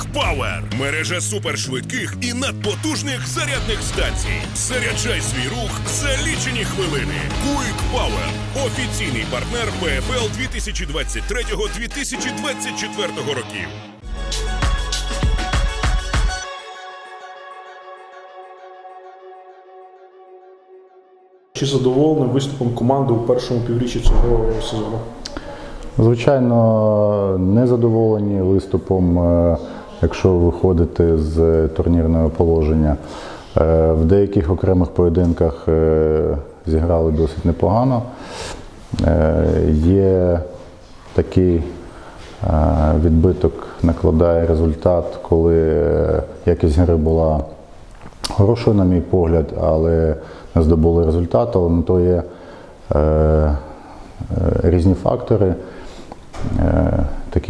Quick Power – мережа супершвидких і надпотужних зарядних станцій. Заряджай свій рух за лічені хвилини. Quick Power – офіційний партнер ПФЛ 2023-2024 років. Чи задоволений виступом команди у першому півріччі цього сезону? Звичайно, незадоволені виступом, е, якщо виходити з турнірного положення. Е, В деяких окремих поєдинках е, зіграли досить непогано. Е, Є такий відбиток, накладає результат, коли якість гри була хорошою, на мій погляд, але не здобули результату. Але то є різні фактори.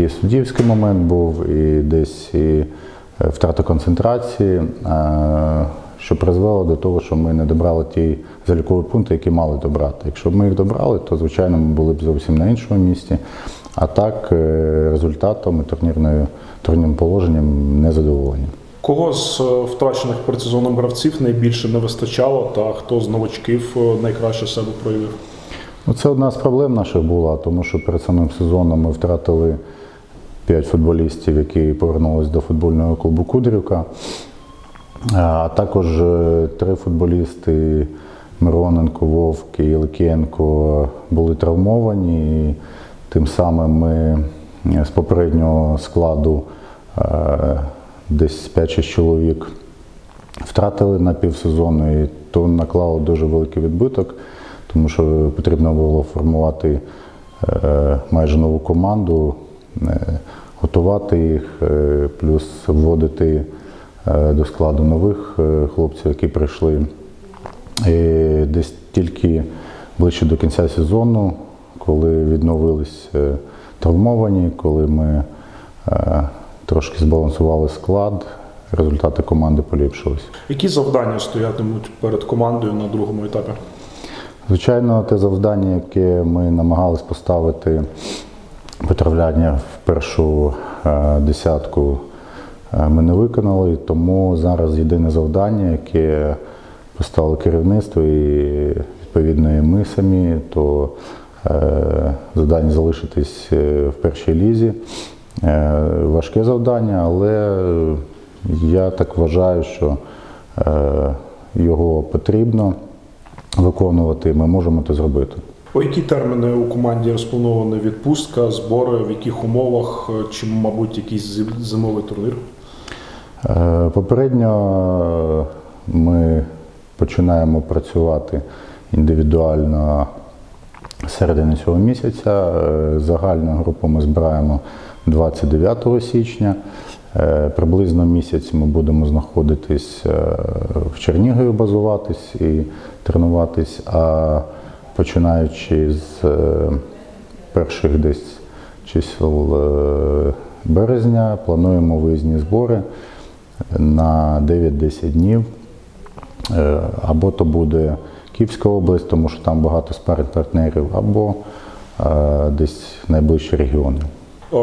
Такий суддівський момент був і десь і е, втрата концентрації, е, що призвело до того, що ми не добрали ті залікові пункти, які мали добрати. Якщо б ми їх добрали, то звичайно ми були б зовсім на іншому місці. А так е, результатом і турнірною турнірним положенням не задоволені. Кого з втрачених перед сезоном гравців найбільше не вистачало, та хто з новачків найкраще себе проявив? Ну, це одна з проблем наших була, тому що перед самим сезоном ми втратили 5 футболістів, які повернулись до футбольного клубу Кудрівка. А також е, три футболісти Мироненко, Вовк і Іликієнко були травмовані. І тим самим ми е, з попереднього складу е, десь 5-6 чоловік втратили на півсезону, і то наклало дуже великий відбиток, тому що потрібно було формувати майже нову команду, готувати їх, е, плюс вводити е, до складу нових е, хлопців, які прийшли. І десь тільки ближче до кінця сезону, коли відновились травмовані, коли ми трошки збалансували склад, результати команди поліпшились. Які завдання стоятимуть перед командою на другому етапі? Звичайно, те завдання, яке ми намагались поставити потрапляння в першу е, десятку, е, ми не виконали. Тому зараз єдине завдання, яке поставило керівництво і відповідно і ми самі, то е, завдання залишитись в першій лізі. Важке завдання, але я так вважаю, що його потрібно виконувати, ми можемо це зробити. У які терміни у команді розпланована відпустка, збори, в яких умовах, е, чи, мабуть, якийсь зимовий турнір? Е, Попередньо е, ми починаємо працювати індивідуально середини цього місяця. Загальну групу ми збираємо 29 січня. Приблизно місяць ми будемо знаходитись в Чернігові, базуватись і тренуватись. Починаючи з е, перших десь чисел е, березня, плануємо виїзні збори на 9-10 днів. Е, Або то буде Київська область, тому що там багато спарних партнерів, або десь найближчі регіони.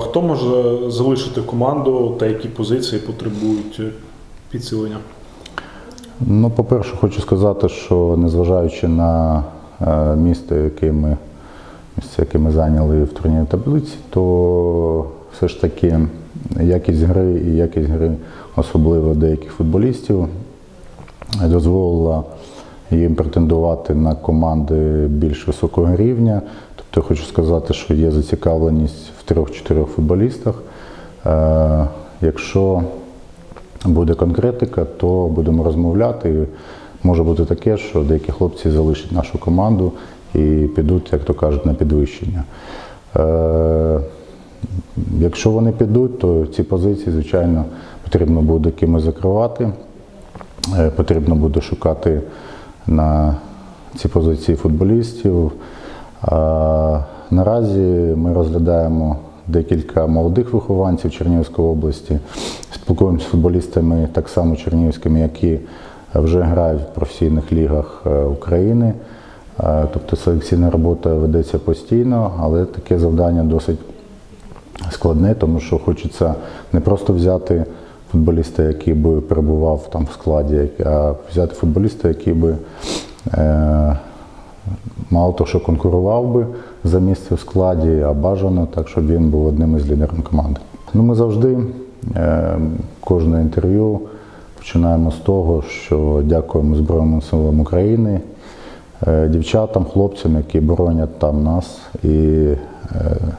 Хто може залишити команду та які позиції потребують підсилення? Ну, по-перше, хочу сказати, що незважаючи на місто, яке ми, місце, яке ми зайняли в турнірній таблиці, то все ж таки якість гри і якість гри, особливо деяких футболістів, дозволила їм претендувати на команди більш високого рівня. Тобто я хочу сказати, що є зацікавленість в трьох-чотирьох футболістах. Е, Якщо буде конкретика, то будемо розмовляти. Може бути таке, що деякі хлопці залишать нашу команду і підуть, як то кажуть, на підвищення. Е, Якщо вони підуть, то ці позиції, звичайно, потрібно буде кимось закривати. Е, Потрібно буде шукати на ці позиції футболістів. А наразі ми розглядаємо декілька молодих вихованців Чернігівської області. Спілкуємося з футболістами так само чернігівськими, які вже грають в професійних лігах е, України. Е, Тобто селекційна робота ведеться постійно, але таке завдання досить складне, тому що хочеться не просто взяти футболіста, який би перебував там в складі, а взяти футболіста, який би е, мало того, що конкурував би за місце в складі, а бажано так, щоб він був одним із лідерів команди. Ну, ми завжди е, кожне інтерв'ю починаємо з того, що дякуємо Збройним силам України, е, дівчатам, хлопцям, які боронять там нас і е,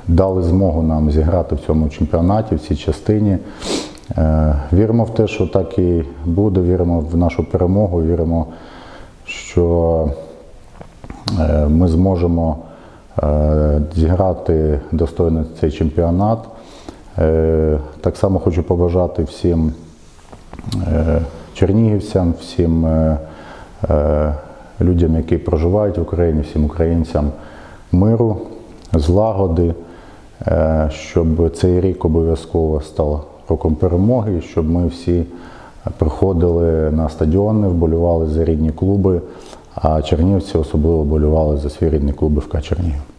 дали змогу нам зіграти в цьому чемпіонаті, в цій частині. Е, Віримо в те, що так і буде, віримо в нашу перемогу, віримо, що ми зможемо зіграти достойно цей чемпіонат. Так само хочу побажати всім чернігівцям, всім е, е, людям, які проживають в Україні, всім українцям миру, злагоди, е, щоб цей рік обов'язково став роком перемоги, щоб ми всі приходили на стадіони, вболівали за рідні клуби, а чернігівці особливо вболівали за свій рідний клуб ФК Чернігів.